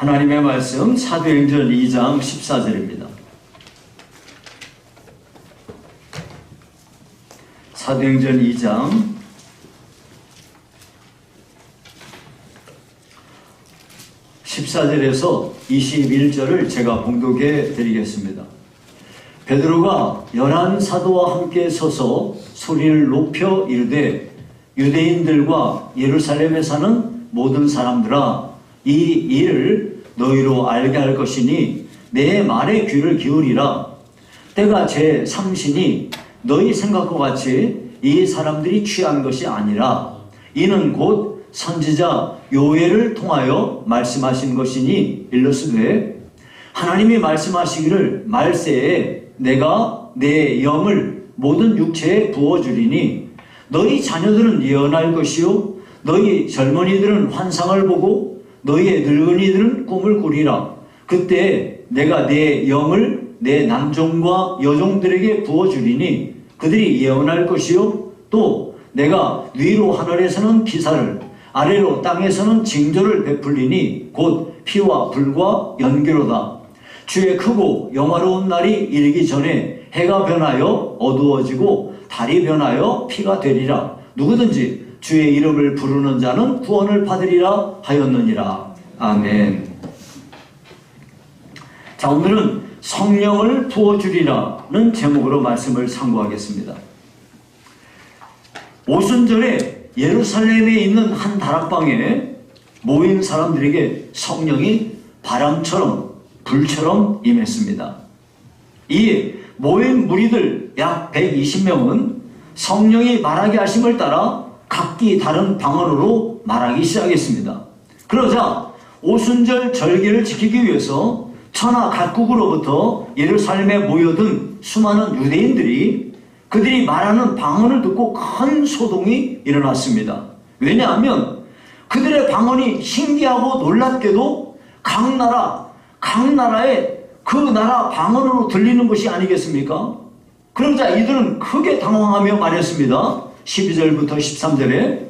하나님의 말씀 사도행전 2장 14절입니다. 사도행전 2장 14절에서 21절을 제가 봉독해 드리겠습니다. 베드로가 열한 사도와 함께 서서 소리를 높여 이르되 유대인들과 예루살렘에 사는 모든 사람들아 이 일을 너희로 알게 할 것이니 내 말에 귀를 기울이라. 때가 제 삼신이 너희 생각과 같이 이 사람들이 취한 것이 아니라 이는 곧 선지자 요엘을 통하여 말씀하신 것이니 일러스되 하나님이 말씀하시기를 말세에 내가 내 영을 모든 육체에 부어주리니 너희 자녀들은 예언할 것이요 너희 젊은이들은 환상을 보고 너희의 늙은이들은 꿈을 꾸리라. 그때 내가 내 영을 내 남종과 여종들에게 부어주리니 그들이 예언할 것이요. 또 내가 위로 하늘에서는 기사를 아래로 땅에서는 징조를 베풀리니 곧 피와 불과 연기로다. 주의 크고 영화로운 날이 이르기 전에 해가 변하여 어두워지고 달이 변하여 피가 되리라. 누구든지 주의 이름을 부르는 자는 구원을 받으리라 하였느니라. 아멘. 자, 오늘은 성령을 부어주리라는 제목으로 말씀을 상고하겠습니다. 오순절에 예루살렘에 있는 한 다락방에 모인 사람들에게 성령이 바람처럼 불처럼 임했습니다. 이 모인 무리들 약 120명은 성령이 말하게 하심을 따라 각기 다른 방언으로 말하기 시작했습니다. 그러자 오순절 절기를 지키기 위해서 천하 각국으로부터 예루살렘에 모여든 수많은 유대인들이 그들이 말하는 방언을 듣고 큰 소동이 일어났습니다. 왜냐하면 그들의 방언이 신기하고 놀랍게도 각 나라, 각 나라의 그 나라 방언으로 들리는 것이 아니겠습니까? 그러자 이들은 크게 당황하며 말했습니다. 12절부터 13절에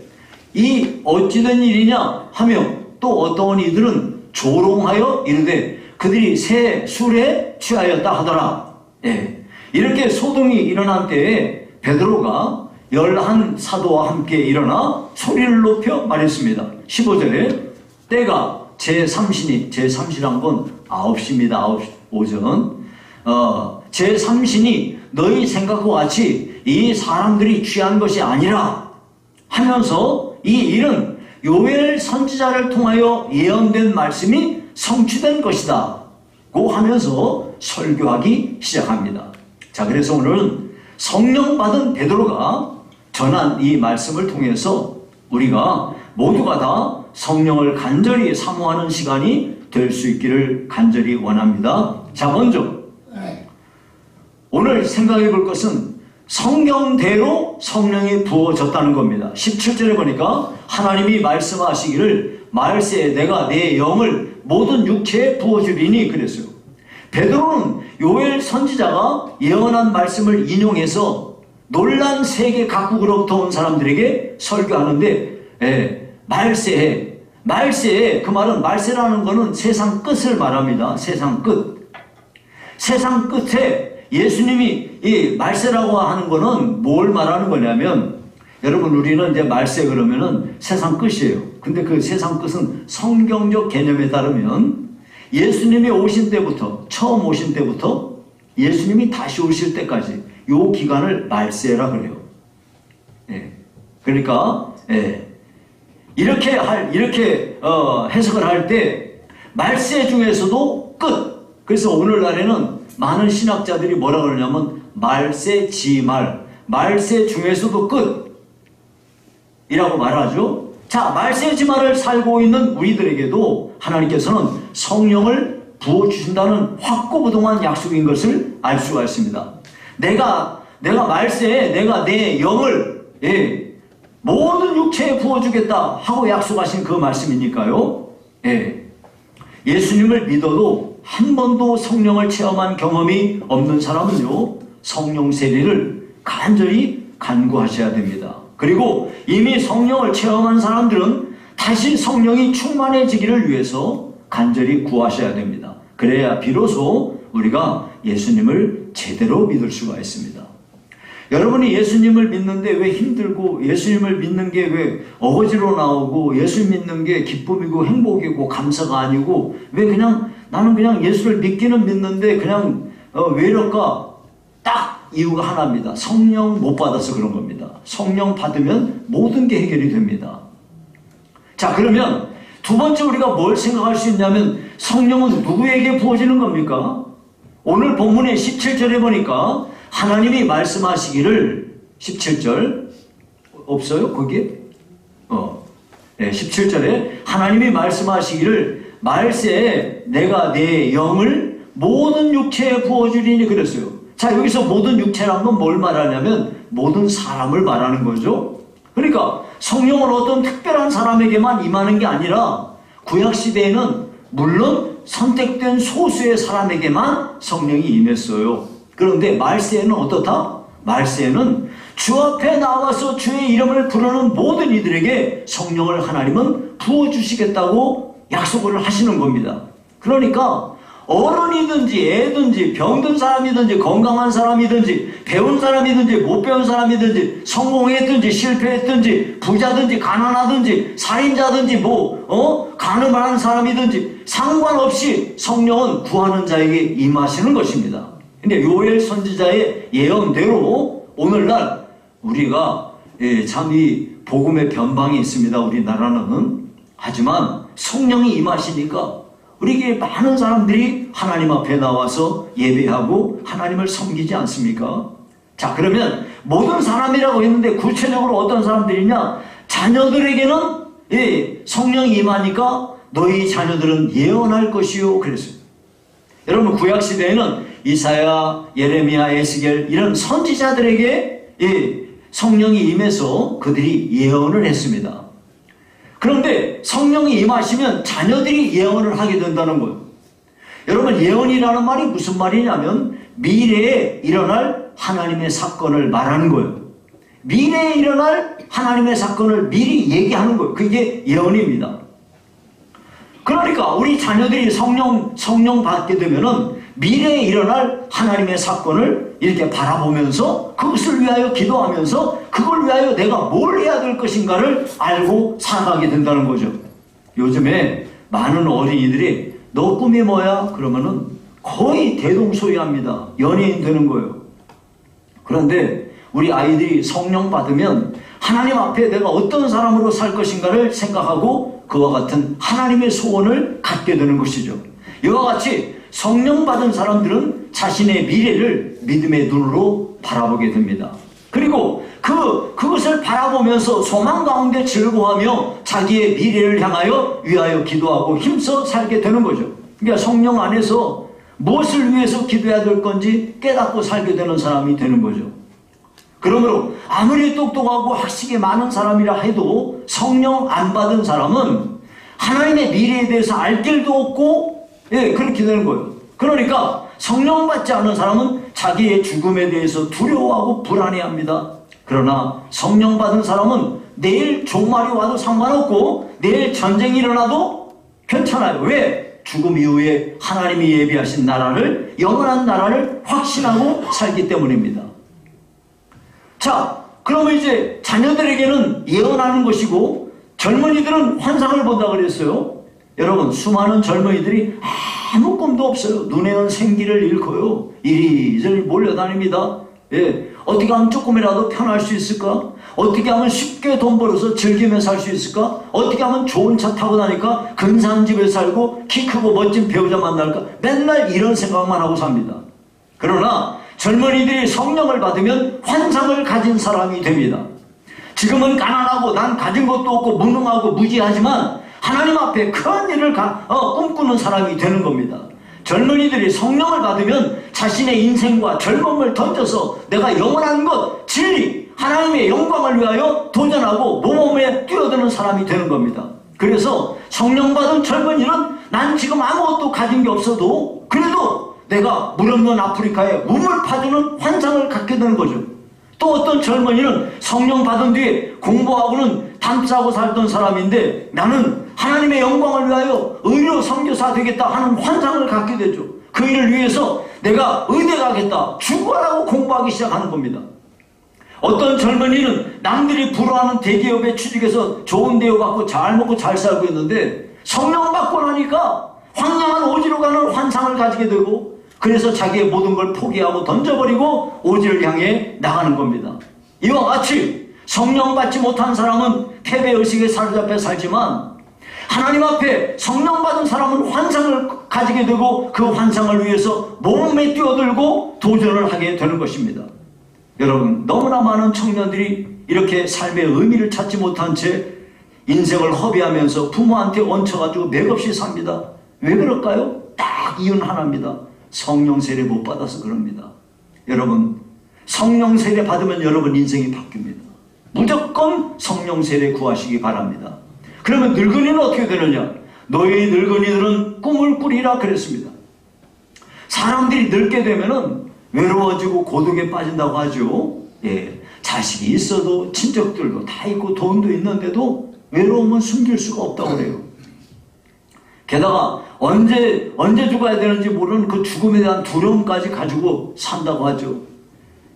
이 어찌된 일이냐 하며 또 어떤 이들은 조롱하여 이르되 그들이 새 술에 취하였다 하더라. 예. 이렇게 소동이 일어난 때에 베드로가 열한 사도와 함께 일어나 소리를 높여 말했습니다. 15절에 때가 제3신이 제3신 한 건 9시입니다. 9시 오전. 어, 제3신이 너희 생각과 같이 이 사람들이 취한 것이 아니라 하면서 이 일은 요엘 선지자를 통하여 예언된 말씀이 성취된 것이다. 고 하면서 설교하기 시작합니다. 자, 그래서 오늘은 성령 받은 베드로가 전한 이 말씀을 통해서 우리가 모두가 다 성령을 간절히 사모하는 시간이 될 수 있기를 간절히 원합니다. 자, 먼저 오늘 생각해 볼 것은 성경대로 성령이 부어졌다는 겁니다. 17절에 보니까 하나님이 말씀하시기를 말세에 내가 내 영을 모든 육체에 부어주리니 그랬어요. 베드로는 요엘 선지자가 예언한 말씀을 인용해서 놀란 세계 각국으로부터 온 사람들에게 설교하는데 예, 말세에 말세에 그 말은 말세라는 것은 세상 끝을 말합니다. 세상 끝. 세상 끝에 예수님이 이 말세라고 하는 것은 뭘 말하는 거냐면 여러분 우리는 이제 말세 그러면은 세상 끝이에요. 근데 그 세상 끝은 성경적 개념에 따르면 예수님이 오신 때부터 처음 오신 때부터 예수님이 다시 오실 때까지 요 기간을 말세라 그래요. 예. 그러니까 예. 이렇게 할 이렇게 어, 해석을 할 때 말세 중에서도 끝. 그래서 오늘날에는 많은 신학자들이 뭐라 그러냐면 말세 지말, 말세 중에서도 끝이라고 말하죠. 자, 말세 지말을 살고 있는 우리들에게도 하나님께서는 성령을 부어 주신다는 확고부동한 약속인 것을 알 수가 있습니다. 내가 내가 말세에 내가 내 영을 예, 모든 육체에 부어주겠다 하고 약속하신 그 말씀이니까요. 예. 예수님을 믿어도 한 번도 성령을 체험한 경험이 없는 사람은요, 성령 세례를 간절히 간구하셔야 됩니다. 그리고 이미 성령을 체험한 사람들은 다시 성령이 충만해지기를 위해서 간절히 구하셔야 됩니다. 그래야 비로소 우리가 예수님을 제대로 믿을 수가 있습니다. 여러분이 예수님을 믿는데 왜 힘들고 예수님을 믿는 게 왜 어거지로 나오고 예수 믿는 게 기쁨이고 행복이고 감사가 아니고 왜 그냥 나는 그냥 예수를 믿기는 믿는데 그냥 어, 왜 이럴까? 딱 이유가 하나입니다. 성령 못 받아서 그런 겁니다. 성령 받으면 모든 게 해결이 됩니다. 자, 그러면 두 번째 우리가 뭘 생각할 수 있냐면 성령은 누구에게 부어지는 겁니까? 오늘 본문의 17절에 보니까 하나님이 말씀하시기를 17절 없어요? 거기에? 어. 네, 17절에 하나님이 말씀하시기를 말세에 내가 내 영을 모든 육체에 부어주리니 그랬어요. 자, 여기서 모든 육체란 건 뭘 말하냐면 모든 사람을 말하는 거죠. 그러니까 성령은 어떤 특별한 사람에게만 임하는 게 아니라 구약 시대에는 물론 선택된 소수의 사람에게만 성령이 임했어요. 그런데 말세에는 어떻다? 말세에는 주 앞에 나와서 주의 이름을 부르는 모든 이들에게 성령을 하나님은 부어주시겠다고 약속을 하시는 겁니다. 그러니까 어른이든지 애든지 병든 사람이든지 건강한 사람이든지 배운 사람이든지 못 배운 사람이든지 성공했든지 실패했든지 부자든지 가난하든지 살인자든지 뭐 어? 가늠한 사람이든지 상관없이 성령은 구하는 자에게 임하시는 것입니다. 근데 요엘 선지자의 예언대로 오늘날 우리가 예, 참이 복음의 변방이 있습니다. 우리나라는 하지만 성령이 임하시니까 우리에게 많은 사람들이 하나님 앞에 나와서 예배하고 하나님을 섬기지 않습니까? 자, 그러면 모든 사람이라고 했는데 구체적으로 어떤 사람들이냐? 자녀들에게는 예, 성령이 임하니까 너희 자녀들은 예언할 것이요. 그랬어요. 여러분 구약 시대에는 이사야, 예레미야, 에스겔 이런 선지자들에게 예, 성령이 임해서 그들이 예언을 했습니다. 그런데 성령이 임하시면 자녀들이 예언을 하게 된다는 거예요. 여러분 예언이라는 말이 무슨 말이냐면 미래에 일어날 하나님의 사건을 말하는 거예요. 미래에 일어날 하나님의 사건을 미리 얘기하는 거예요. 그게 예언입니다. 그러니까 우리 자녀들이 성령 성령 받게 되면은 미래에 일어날 하나님의 사건을 이렇게 바라보면서 그것을 위하여 기도하면서 그걸 위하여 내가 뭘 해야 될 것인가를 알고 살아가게 된다는 거죠. 요즘에 많은 어린이들이 너 꿈이 뭐야? 그러면은 거의 대동소이합니다. 연예인 되는 거예요. 그런데 우리 아이들이 성령 받으면 하나님 앞에 내가 어떤 사람으로 살 것인가를 생각하고 그와 같은 하나님의 소원을 갖게 되는 것이죠. 이와 같이 성령 받은 사람들은 자신의 미래를 믿음의 눈으로 바라보게 됩니다. 그리고 그, 그것을 바라보면서 소망 가운데 즐거워하며 자기의 미래를 향하여 위하여 기도하고 힘써 살게 되는 거죠. 그러니까 성령 안에서 무엇을 위해서 기도해야 될 건지 깨닫고 살게 되는 사람이 되는 거죠. 그러므로 아무리 똑똑하고 학식이 많은 사람이라 해도 성령 안 받은 사람은 하나님의 미래에 대해서 알 길도 없고 예, 그렇게 되는 거예요. 그러니까 성령 받지 않은 사람은 자기의 죽음에 대해서 두려워하고 불안해합니다. 그러나 성령 받은 사람은 내일 종말이 와도 상관없고 내일 전쟁이 일어나도 괜찮아요. 왜? 죽음 이후에 하나님이 예비하신 나라를 영원한 나라를 확신하고 살기 때문입니다. 자, 그러면 이제 자녀들에게는 예언하는 것이고 젊은이들은 환상을 본다 그랬어요. 여러분, 수많은 젊은이들이 아무 꿈도 없어요. 눈에는 생기를 잃고요. 이리저리 몰려다닙니다. 예. 어떻게 하면 조금이라도 편할 수 있을까? 어떻게 하면 쉽게 돈 벌어서 즐기며 살 수 있을까? 어떻게 하면 좋은 차 타고 다니까 근사한 집에 살고 키 크고 멋진 배우자 만날까? 맨날 이런 생각만 하고 삽니다. 그러나 젊은이들이 성령을 받으면 환상을 가진 사람이 됩니다. 지금은 가난하고 난 가진 것도 없고 무능하고 무지하지만 하나님 앞에 큰 일을 가, 어, 꿈꾸는 사람이 되는 겁니다. 젊은이들이 성령을 받으면 자신의 인생과 젊음을 던져서 내가 영원한 것, 진리, 하나님의 영광을 위하여 도전하고 모범에 뛰어드는 사람이 되는 겁니다. 그래서 성령 받은 젊은이는 난 지금 아무것도 가진 게 없어도 그래도 내가 물 없는 아프리카에 우물 파주는 환상을 갖게 되는 거죠. 또 어떤 젊은이는 성령 받은 뒤에 공부하고는 담싸고 살던 사람인데 나는 하나님의 영광을 위하여 의로 선교사 되겠다 하는 환상을 갖게 되죠. 그 일을 위해서 내가 의대 가겠다. 죽어라고 공부하기 시작하는 겁니다. 어떤 젊은이는 남들이 부러워하는 대기업에 취직해서 좋은 대우 받고 잘 먹고 잘 살고 있는데 성령 받고 나니까 황량한 오지로 가는 환상을 가지게 되고 그래서 자기의 모든 걸 포기하고 던져버리고 오지를 향해 나가는 겁니다. 이와 같이 성령 받지 못한 사람은 패배의식에 사로잡혀 살지만 하나님 앞에 성령 받은 사람은 환상을 가지게 되고 그 환상을 위해서 몸에 뛰어들고 도전을 하게 되는 것입니다. 여러분 너무나 많은 청년들이 이렇게 삶의 의미를 찾지 못한 채 인생을 허비하면서 부모한테 얹혀가지고 맥없이 삽니다. 왜 그럴까요? 딱 이유는 하나입니다. 성령 세례 못 받아서 그럽니다. 여러분 성령 세례 받으면 여러분 인생이 바뀝니다. 무조건 성령 세례 구하시기 바랍니다. 그러면 늙은이는 어떻게 되느냐? 너희 늙은이들은 꿈을 꾸리라 그랬습니다. 사람들이 늙게 되면은 외로워지고 고독에 빠진다고 하죠. 예. 자식이 있어도 친척들도 다 있고 돈도 있는데도 외로움은 숨길 수가 없다고 그래요. 게다가 언제 언제 죽어야 되는지 모르는 그 죽음에 대한 두려움까지 가지고 산다고 하죠.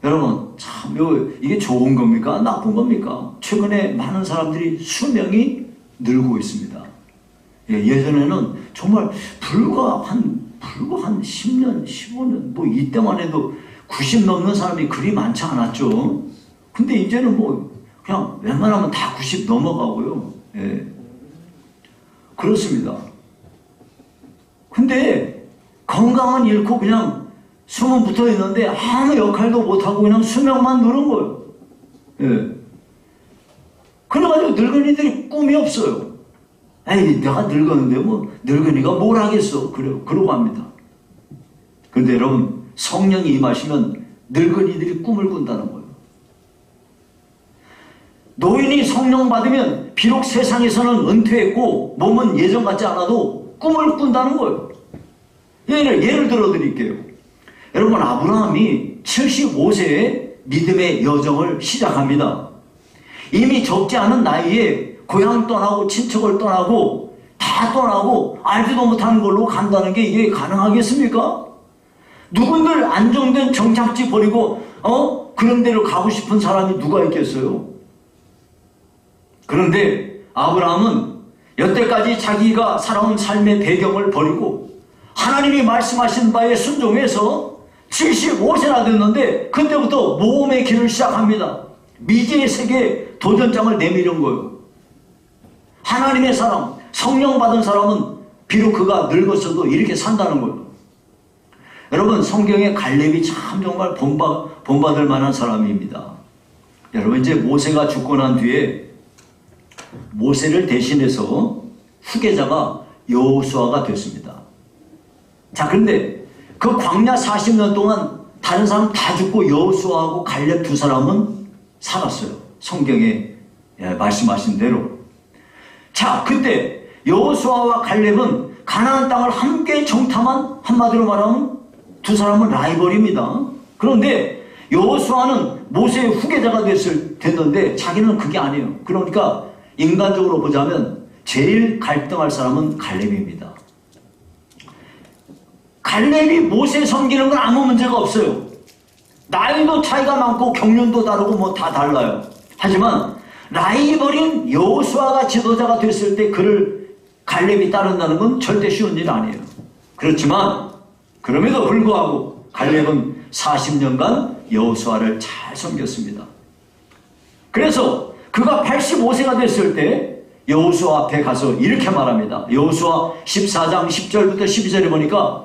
여러분 참 요, 이게 좋은 겁니까? 나쁜 겁니까? 최근에 많은 사람들이 수명이 늘고 있습니다. 예, 예전에는 정말 불과 한 불과 한 10년, 15년 뭐 이때만 해도 90 넘는 사람이 그리 많지 않았죠. 근데 이제는 뭐 그냥 웬만하면 다 90 넘어가고요. 예. 그렇습니다. 근데 건강은 잃고 그냥 숨은 붙어 있는데 아무 역할도 못하고 그냥 수명만 누른 거예요. 예. 그래가지고 늙은이들이 꿈이 없어요. 에이, 내가 늙었는데 뭐 늙은이가 뭘 하겠어. 그래, 그러고 합니다. 근데 여러분, 성령이 임하시면 늙은이들이 꿈을 꾼다는 거예요. 노인이 성령 받으면 비록 세상에서는 은퇴했고 몸은 예전 같지 않아도 꿈을 꾼다는 거예요. 예를, 예를 들어 드릴게요. 여러분, 아브라함이 75세에 믿음의 여정을 시작합니다. 이미 적지 않은 나이에 고향 떠나고 친척을 떠나고 다 떠나고 알지도 못하는 걸로 간다는 게 이게 가능하겠습니까? 누군들 안정된 정착지 버리고 어 그런 데로 가고 싶은 사람이 누가 있겠어요? 그런데 아브라함은 여태까지 자기가 살아온 삶의 배경을 버리고 하나님이 말씀하신 바에 순종해서 75세나 됐는데 그때부터 모험의 길을 시작합니다. 미지의 세계에 도전장을 내미는 거예요. 하나님의 사람, 성령 받은 사람은 비록 그가 늙었어도 이렇게 산다는 거예요. 여러분 성경의 갈렙이 참 정말 본받, 본받을 만한 사람입니다. 여러분 이제 모세가 죽고 난 뒤에 모세를 대신해서 후계자가 여호수아가 됐습니다. 자 그런데 그 광야 40년 동안 다른 사람 다 죽고 여호수아하고 갈렙 두 사람은 살았어요. 성경에 예, 말씀하신 대로. 자 그때 여호수아와 갈렙은 가나안 땅을 함께 정탐한 한마디로 말하면 두 사람은 라이벌입니다. 그런데 여호수아는 모세의 후계자가 됐을 됐는데 자기는 그게 아니에요. 그러니까 인간적으로 보자면 제일 갈등할 사람은 갈렙입니다. 갈렙이 모세 섬기는 건 아무 문제가 없어요. 나이도 차이가 많고 경륜도 다르고 뭐 다 달라요. 하지만 라이벌인 여호수아가 지도자가 됐을 때 그를 갈렙이 따른다는 건 절대 쉬운 일 아니에요. 그렇지만 그럼에도 불구하고 갈렙은 40년간 여호수아를 잘 섬겼습니다. 그래서 그가 85세가 됐을 때 여호수아 앞에 가서 이렇게 말합니다. 여호수아 14장 10절부터 12절에 보니까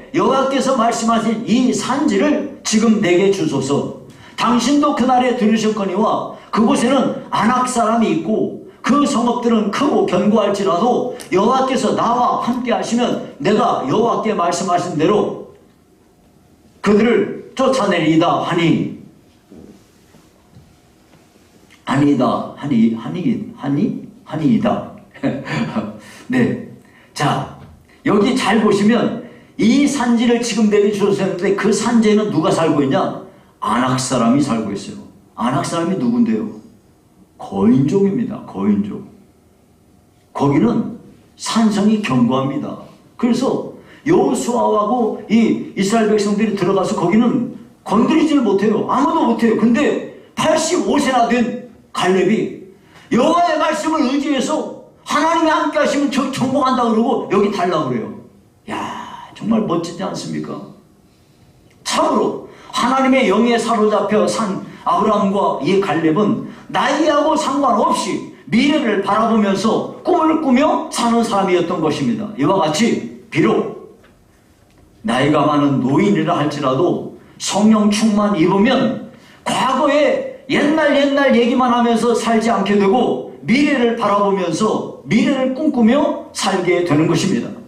여호와께서 말씀하신 이 산지를 지금 내게 주소서. 당신도 그날에 들으셨거니와 그곳에는 안악 사람이 있고 그그 성읍들은 크고 견고할지라도 여호와께서 나와 함께 하시면 내가 여호와께 말씀하신 대로 그들을 쫓아내리이다 하니. 아니다. 하니 하니 하니 하니이다. 네. 자, 여기 잘 보시면 이 산지를 지금 내려주셨는데 그 산지에는 누가 살고 있냐? 안악 사람이 살고 있어요. 안악 사람이 누군데요? 거인족입니다. 거인족. 거기는 산성이 견고합니다. 그래서 여호수아하고 이 이스라엘 백성들이 들어가서 거기는 건드리지를 못해요. 아무도 못해요. 근데 85세나 된 갈렙이 여호와의 말씀을 의지해서 하나님이 함께 하시면 저 정복한다 그러고 여기 달라 그래요. 야 정말 멋지지 않습니까? 참으로 하나님의 영에 사로잡혀 산 아브라함과 이 갈렙은 나이하고 상관없이 미래를 바라보면서 꿈을 꾸며 사는 사람이었던 것입니다. 이와 같이 비록 나이가 많은 노인이라 할지라도 성령 충만 입으면 과거에 옛날 옛날 얘기만 하면서 살지 않게 되고 미래를 바라보면서 미래를 꿈꾸며 살게 되는 것입니다.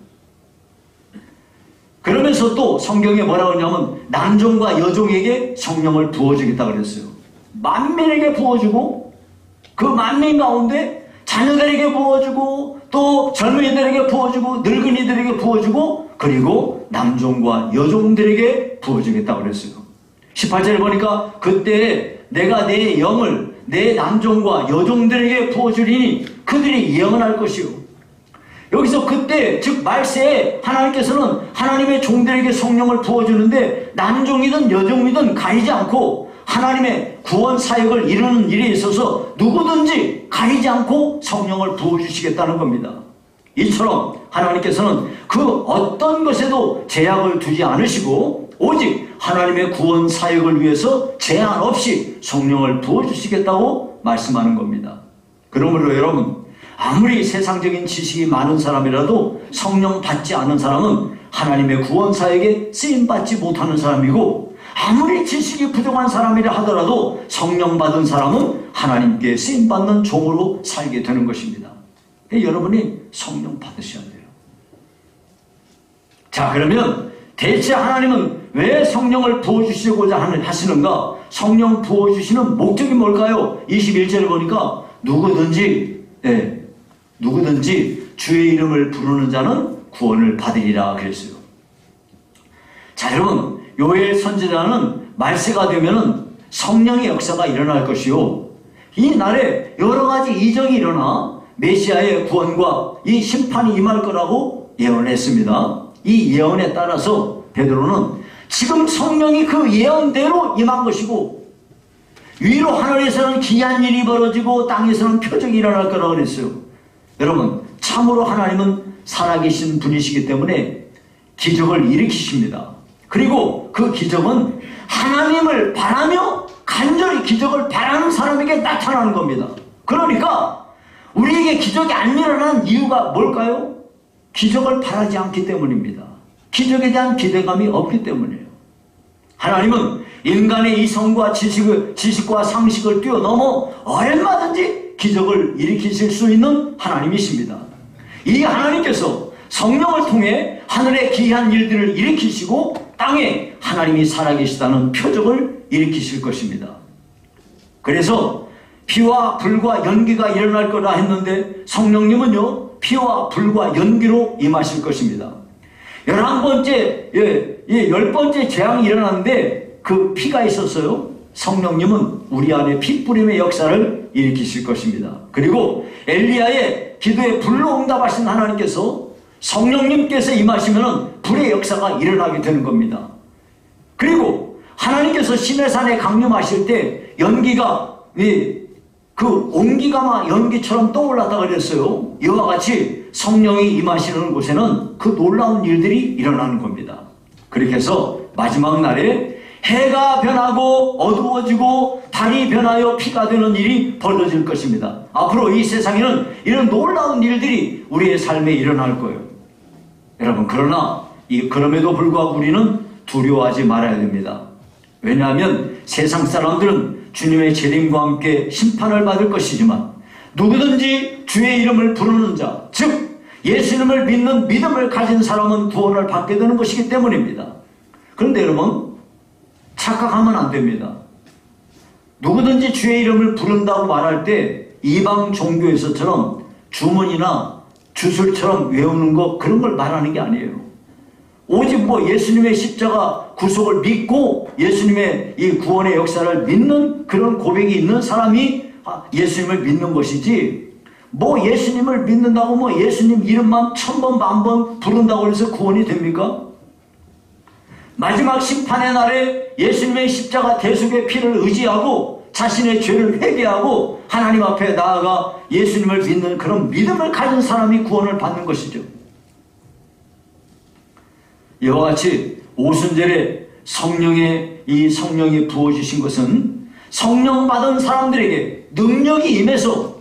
그러면서 또 성경에 뭐라고 하냐면 남종과 여종에게 성령을 부어주겠다 그랬어요. 만민에게 부어주고 그 만민 가운데 자녀들에게 부어주고 또 젊은이들에게 부어주고 늙은이들에게 부어주고 그리고 남종과 여종들에게 부어주겠다 그랬어요. 18절에 보니까 그때 내가 내 영을 내 남종과 여종들에게 부어주리니 그들이 예언할 것이요. 여기서 그때 즉 말세에 하나님께서는 하나님의 종들에게 성령을 부어주는데 남종이든 여종이든 가리지 않고 하나님의 구원 사역을 이루는 일에 있어서 누구든지 가리지 않고 성령을 부어주시겠다는 겁니다. 이처럼 하나님께서는 그 어떤 것에도 제약을 두지 않으시고 오직 하나님의 구원 사역을 위해서 제한 없이 성령을 부어주시겠다고 말씀하는 겁니다. 그러므로 여러분 아무리 세상적인 지식이 많은 사람이라도 성령 받지 않은 사람은 하나님의 구원 사역에 쓰임 받지 못하는 사람이고 아무리 지식이 부족한 사람이라 하더라도 성령 받은 사람은 하나님께 쓰임 받는 종으로 살게 되는 것입니다. 여러분이 성령 받으셔야 돼요. 자 그러면 대체 하나님은 왜 성령을 부어주시고자 하시는가? 성령 부어주시는 목적이 뭘까요? 21절을 보니까 누구든지 예, 누구든지 주의 이름을 부르는 자는 구원을 받으리라 그랬어요. 자 여러분 요엘 선지자는 말세가 되면은 성령의 역사가 일어날 것이요. 이 날에 여러 가지 이정이 일어나 메시아의 구원과 이 심판이 임할 거라고 예언했습니다. 이 예언에 따라서 베드로는 지금 성령이 그 예언대로 임한 것이고 위로 하늘에서는 기이한 일이 벌어지고 땅에서는 표적이 일어날 거라고 그랬어요. 여러분 참으로 하나님은 살아계신 분이시기 때문에 기적을 일으키십니다. 그리고 그 기적은 하나님을 바라며 간절히 기적을 바라는 사람에게 나타나는 겁니다. 그러니까 우리에게 기적이 안 일어나는 이유가 뭘까요? 기적을 바라지 않기 때문입니다. 기적에 대한 기대감이 없기 때문이에요. 하나님은 인간의 이성과 지식을, 지식과 상식을 뛰어넘어 얼마든지 기적을 일으키실 수 있는 하나님이십니다. 이 하나님께서 성령을 통해 하늘의 기이한 일들을 일으키시고 땅에 하나님이 살아계시다는 표적을 일으키실 것입니다. 그래서 피와 불과 연기가 일어날 거라 했는데 성령님은요 피와 불과 연기로 임하실 것입니다. 열한 번째, 예, 예, 열 번째 재앙이 일어났는데 그 피가 있었어요. 성령님은 우리 안에 핏부림의 역사를 일으키실 것입니다. 그리고 엘리야의 기도에 불로 응답하신 하나님께서 성령님께서 임하시면 불의 역사가 일어나게 되는 겁니다. 그리고 하나님께서 시내산에 강림하실 때 연기가 예, 그 온기가 막 연기처럼 떠올랐다 그랬어요. 이와 같이 성령이 임하시는 곳에는 그 놀라운 일들이 일어나는 겁니다. 그렇게 해서 마지막 날에 해가 변하고 어두워지고 달이 변하여 피가 되는 일이 벌어질 것입니다. 앞으로 이 세상에는 이런 놀라운 일들이 우리의 삶에 일어날 거예요. 여러분 그러나 이 그럼에도 불구하고 우리는 두려워하지 말아야 됩니다. 왜냐하면 세상 사람들은 주님의 재림과 함께 심판을 받을 것이지만 누구든지 주의 이름을 부르는 자, 즉 예수 님을 믿는 믿음을 가진 사람은 구원을 받게 되는 것이기 때문입니다. 그런데 여러분 착각하면 안 됩니다. 누구든지 주의 이름을 부른다고 말할 때 이방 종교에서처럼 주문이나 주술처럼 외우는 거 그런 걸 말하는 게 아니에요. 오직 뭐 예수님의 십자가 구속을 믿고 예수님의 이 구원의 역사를 믿는 그런 고백이 있는 사람이 아, 예수님을 믿는 것이지 뭐 예수님을 믿는다고 뭐 예수님 이름만 천번 만번 부른다고 해서 구원이 됩니까? 마지막 심판의 날에 예수님의 십자가 대속의 피를 의지하고 자신의 죄를 회개하고 하나님 앞에 나아가 예수님을 믿는 그런 믿음을 가진 사람이 구원을 받는 것이죠. 이와 같이 오순절에 성령의 이 성령이 부어주신 것은 성령 받은 사람들에게 능력이 임해서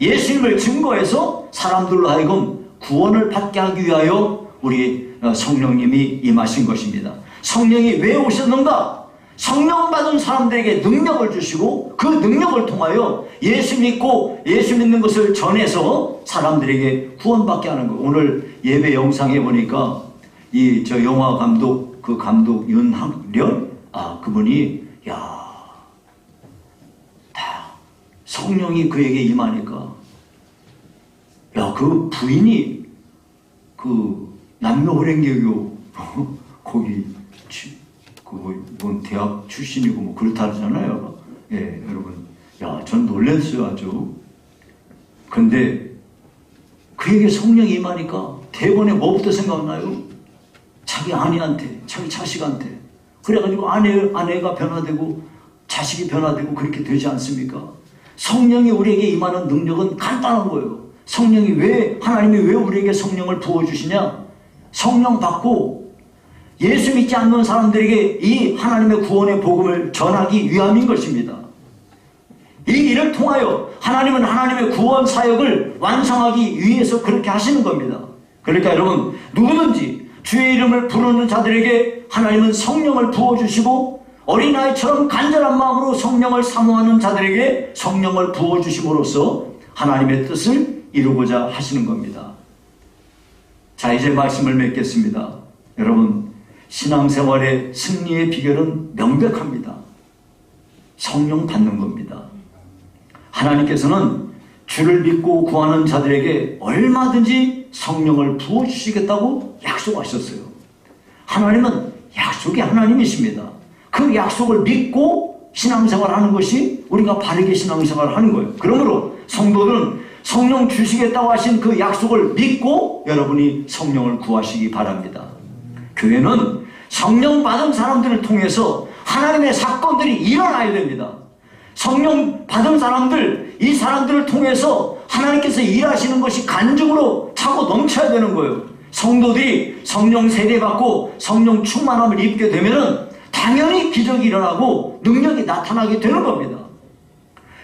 예수님을 증거해서 사람들로 하여금 구원을 받게 하기 위하여 우리 어, 성령님이 임하신 것입니다. 성령이 왜 오셨는가? 성령 받은 사람들에게 능력을 주시고 그 능력을 통하여 예수 믿고 예수 믿는 것을 전해서 사람들에게 구원받게 하는 거. 오늘 예배 영상에 보니까 이 저 영화 감독 그 감독 윤학렬 아 그분이 야 다 성령이 그에게 임하니까 야 그 부인이 그 남묘호랭개교 거기 치- 그뭔 대학 출신이고 뭐 그렇다잖아요. 예 여러분 야 전 놀랐어요 아주. 근데 그에게 성령이 임하니까 대본에 뭐부터 생각나요? 자기 아내한테, 자기 자식한테. 그래가지고 아내, 아내가 변화되고 자식이 변화되고 그렇게 되지 않습니까? 성령이 우리에게 임하는 능력은 간단한 거예요. 성령이 왜, 하나님이 왜 우리에게 성령을 부어주시냐? 성령 받고 예수 믿지 않는 사람들에게 이 하나님의 구원의 복음을 전하기 위함인 것입니다. 이 일을 통하여 하나님은 하나님의 구원 사역을 완성하기 위해서 그렇게 하시는 겁니다. 그러니까 여러분 누구든지 주의 이름을 부르는 자들에게 하나님은 성령을 부어주시고 어린아이처럼 간절한 마음으로 성령을 사모하는 자들에게 성령을 부어주심으로써 하나님의 뜻을 이루고자 하시는 겁니다. 자 이제 말씀을 맺겠습니다. 여러분 신앙생활의 승리의 비결은 명백합니다. 성령 받는 겁니다. 하나님께서는 주를 믿고 구하는 자들에게 얼마든지 성령을 부어주시겠다고 약속하셨어요. 하나님은 약속의 하나님이십니다. 그 약속을 믿고 신앙생활 하는 것이 우리가 바르게 신앙생활을 하는 거예요. 그러므로 성도들은 성령 주시겠다고 하신 그 약속을 믿고 여러분이 성령을 구하시기 바랍니다. 교회는 성령 받은 사람들을 통해서 하나님의 사건들이 일어나야 됩니다. 성령 받은 사람들, 이 사람들을 통해서 하나님께서 일하시는 것이 간증으로 차고 넘쳐야 되는 거예요. 성도들이 성령 세례받고 성령 충만함을 입게 되면은 당연히 기적이 일어나고 능력이 나타나게 되는 겁니다.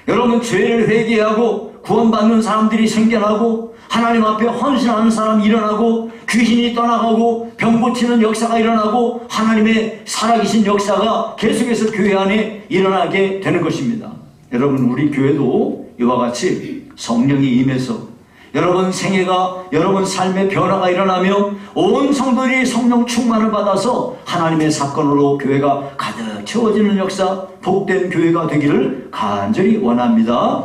여러분 죄를 회개하고 구원받는 사람들이 생겨나고 하나님 앞에 헌신하는 사람이 일어나고 귀신이 떠나가고 병 고치는 역사가 일어나고 하나님의 살아계신 역사가 계속해서 교회 안에 일어나게 되는 것입니다. 여러분 우리 교회도 이와 같이 성령이 임해서 여러분 생애가 여러분 삶의 변화가 일어나며 온 성도들이 성령 충만을 받아서 하나님의 사건으로 교회가 가득 채워지는 역사 복된 교회가 되기를 간절히 원합니다.